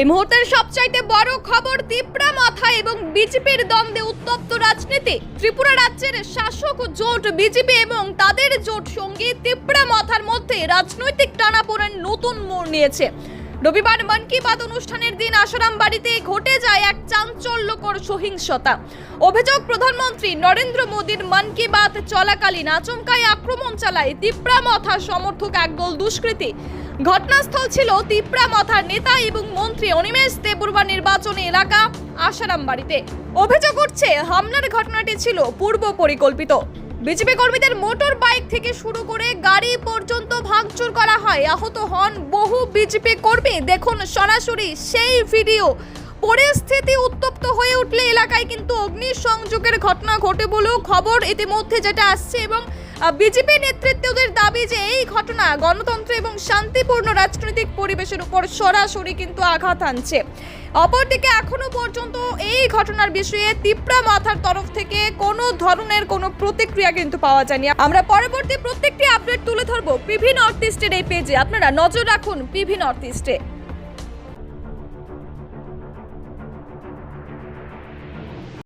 এই মুহূর্তের সবচাইতে বড় খবর তিপ্রা মাথা এবং বিজেপির দ্বন্দ্বে উত্তপ্ত রাজনীতি। ত্রিপুরা রাজ্যের শাসক জোট বিজেপি এবং তাদের জোট সঙ্গী তিপ্রা মাথার মধ্যে রাজনৈতিক টানাপোড়েন নতুন মোড় নিয়েছে। রবিবার মন কি বাত অনুষ্ঠানের দিন আসারাম বাড়িতে ঘটে যায় এক চাঞ্চল্যকর সহিংসতা। অভিযোগ, প্রধানমন্ত্রী নরেন্দ্র মোদীর মন কি বাত চলাকালীন আচমকায় আক্রমণ চালায় তিপ্রা মথা সমর্থক একদল দুষ্কৃতী। ঘটনাস্থল ছিল তিপ্রা মথার নেতা এবং মন্ত্রী অনিমেষ দেববর্মা নির্বাচনী এলাকা আসারাম বাড়িতে অভিযোগ উঠছে, হামলার ঘটনাটি ছিল পূর্ব পরিকল্পিত। বিজেপি কর্মীদের মোটর বাইক থেকে শুরু করে গাড়ি পর্যন্ত ভাঙচুর করা হয়। আহত হন বহু বিজেপি কর্মী। দেখুন সরাসরি সেই ভিডিও। পরিস্থিতি উত্তপ্ত হয়ে উঠলে এলাকায় কিন্তু অগ্নিসংযোগের ঘটনা ঘটে বলেও খবর ইতিমধ্যে যেটা আসছে এবং বিজেপি নেতৃত্বদের দাবি যে ঘটনা, গণতন্ত্র এবং শান্তিপূর্ণ রাজনৈতিক পরিবেশের উপর সরাসরি কিন্তু আঘাত আনছে। অপরদিকে এখনও পর্যন্ত এই ঘটনার বিষয়ে তিপ্রা মাথার তরফ থেকে কোনো ধরনের কোনো প্রতিক্রিয়া কিন্তু পাওয়া যায়নি। আমরা পরবর্তী প্রত্যেকটি আপডেট তুলে ধরবো পিভি নর্থ ইস্টের এই পেজে। আপনারা নজর রাখুন পিভি নর্থ ইস্টে।